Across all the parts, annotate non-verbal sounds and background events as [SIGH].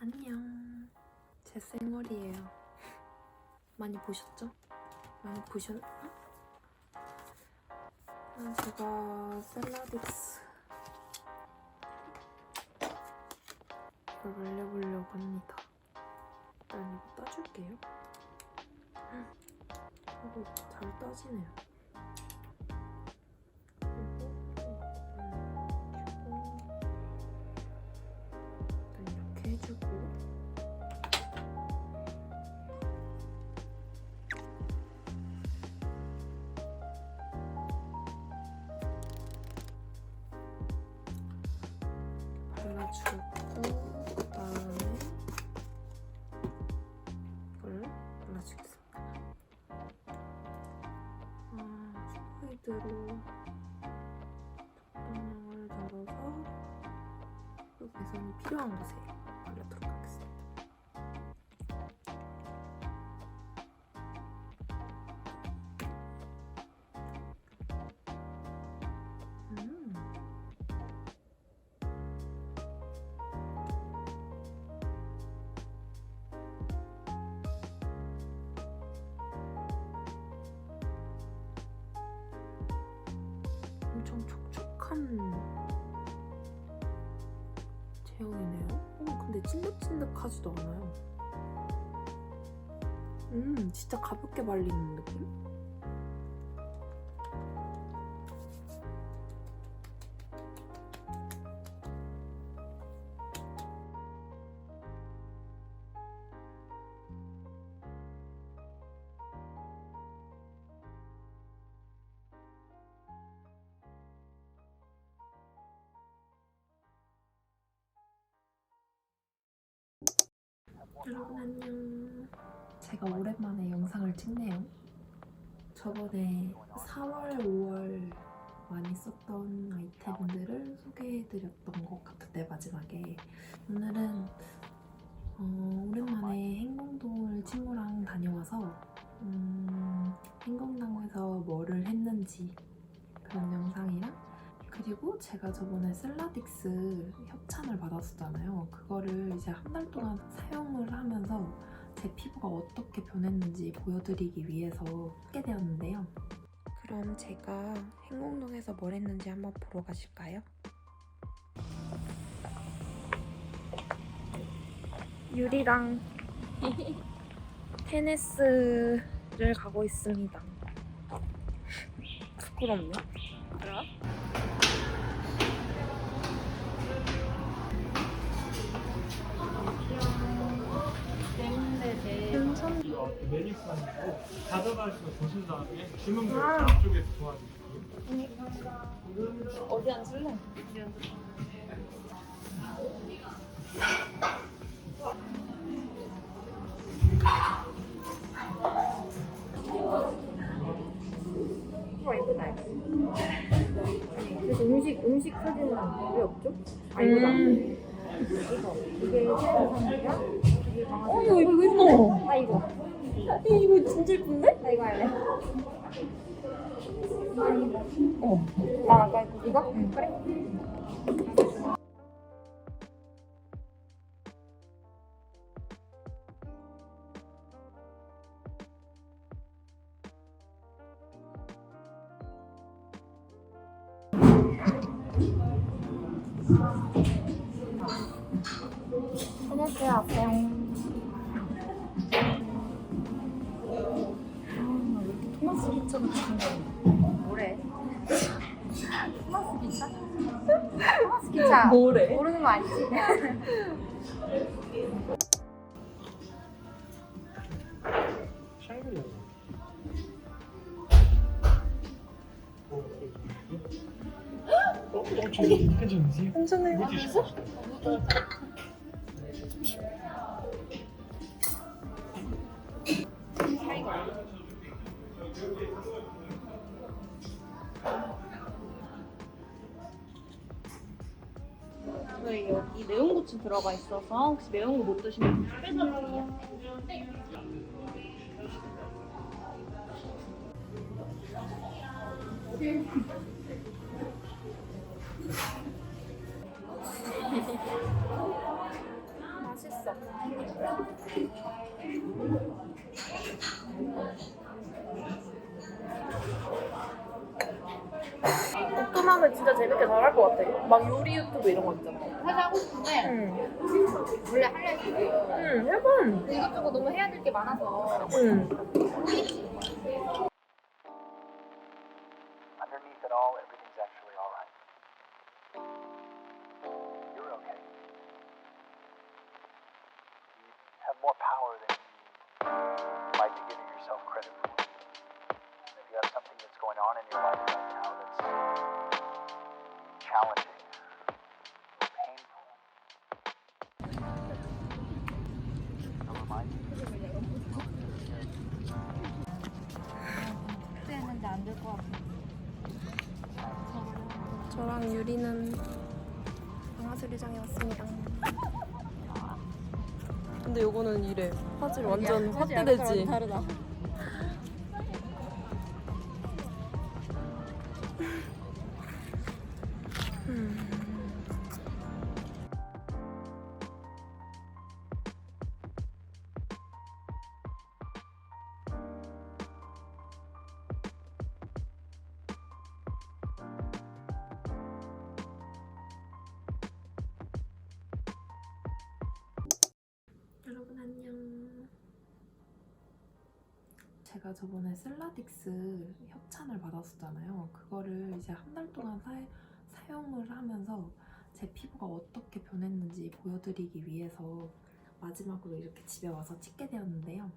안녕. 제 생얼이에요. 많이 보셨죠? 많이 보셨나? 아, 제가 셀라딕스 이걸 말려보려고 합니다. 일단 이거 따줄게요. 이거 잘 따지네요. 발라주고 그다음에 이걸 발라주겠습니다. 아, 슈퍼이드로 적당량을 덜어서 그 개선이 필요한 곳에 찐득찐득하지도 않아요. 음, 진짜 가볍게 발리는 느낌? 여러분 안녕. 제가 오랜만에 영상을 찍네요. 저번에 4월, 5월 많이 썼던 아이템들을 소개해드렸던 것 같은데 마지막에 오늘은 어, 오랜만에 제가 저번에 셀라딕스 협찬을 받았었잖아요. 그거를 이제 한 달 동안 사용을 하면서 제 피부가 어떻게 변했는지 보여드리기 위해서 하게 되었는데요. 그럼 제가 행궁동에서 뭘 했는지 한번 보러 가실까요? 유리랑 [LAUGHS] 테네스를 가고 있습니다. 부끄럽네. 어, 메뉴판이고 가져가시고 보신 다음에 주문 아. 앞쪽에서 도와드릴게요. 어디 앉을래? 그래서 음식 음식 사진은 왜 없죠? 아 이거다. 음. 이거 이게 세상이랑 이게 강아지. 어, 이거 이거 예뻐. 아 이거. 이거 진짜 예쁜데? 나 이거 할래. 어. 나 아까 이거? 응. 그래. 앞에 토마스 기차도 좋네. 뭐래? 토마스 기차? 토마스 기차. 뭐래? 모르는 거 아니지? 어, 어? 괜찮아요. 오늘 여기 매운 고추 들어가 있어서 혹시 매운 거 못 드시면 빼드릴게요. [LAUGHS] 맛있어. 진짜 재밌게 잘할 것 같아. 막 요리 유튜브 이런 거 있잖아. 사실 하고 싶은데 응. 원래 할래 했거든. 응, 해봐. 이것저것 너무 해야 될 게 많아서 응. Underneath it all, everything's actually all right. You're okay. You have more power than you might be giving yourself credit for. If you have something that's going on in your life 했는데 안 될 것 같아. 저랑 유리는 강화수리장에 왔습니다. 근데 요거는 이래. 화질 완전 확대되지. 다르다. 제가 저번에 셀라딕스 협찬을 받았었잖아요. 그거를 이제 한 달 동안 사, 사용을 하면서 제 피부가 어떻게 변했는지 보여드리기 위해서 마지막으로 이렇게 집에 와서 찍게 되었는데요.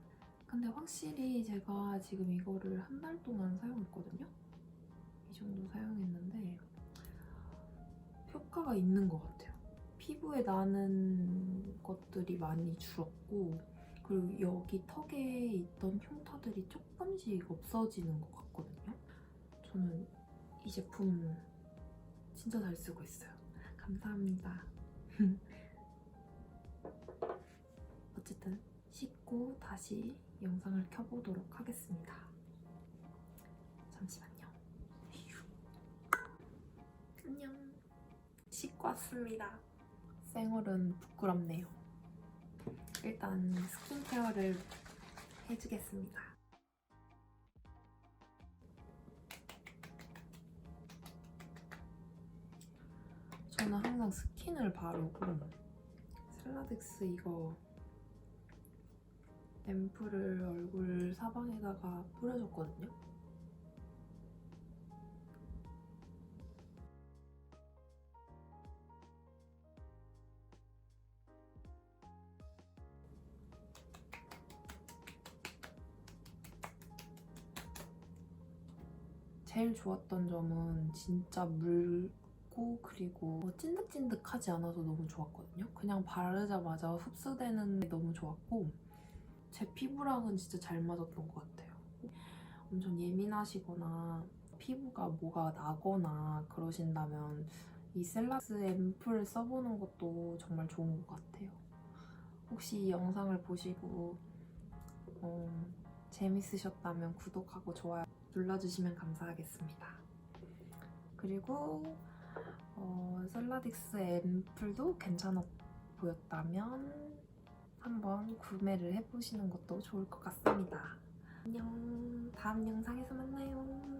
근데 확실히 제가 지금 이거를 한 달 동안 사용했거든요. 이 정도 사용했는데 효과가 있는 것 같아요. 피부에 나는 것들이 많이 줄었고 그리고 여기 턱에 있던 흉터들이 조금씩 없어지는 것 같거든요. 저는 이 제품 진짜 잘 쓰고 있어요. 감사합니다. [LAUGHS] 어쨌든 씻고 다시 영상을 켜보도록 하겠습니다. 잠시만요. 휴. 안녕. 씻고 왔습니다. 생얼은 부끄럽네요. 일단 스킨케어를 해주겠습니다. 저는 항상 스킨을 바르고 셀라덱스 이거 앰플을 얼굴 사방에다가 뿌려줬거든요. 제일 좋았던 점은 진짜 묽고 그리고 찐득찐득하지 않아서 너무 좋았거든요. 그냥 바르자마자 흡수되는 게 너무 좋았고 제 피부랑은 진짜 잘 맞았던 것 같아요. 엄청 예민하시거나 피부가 뭐가 나거나 그러신다면 이 셀라스 앰플 써보는 것도 정말 좋은 것 같아요. 혹시 이 영상을 보시고 어, 재밌으셨다면 구독하고 좋아요 눌러주시면 감사하겠습니다. 그리고 어, 셀라딕스 앰플도 괜찮아 보였다면 한번 구매를 해보시는 것도 좋을 것 같습니다. 안녕. 다음 영상에서 만나요.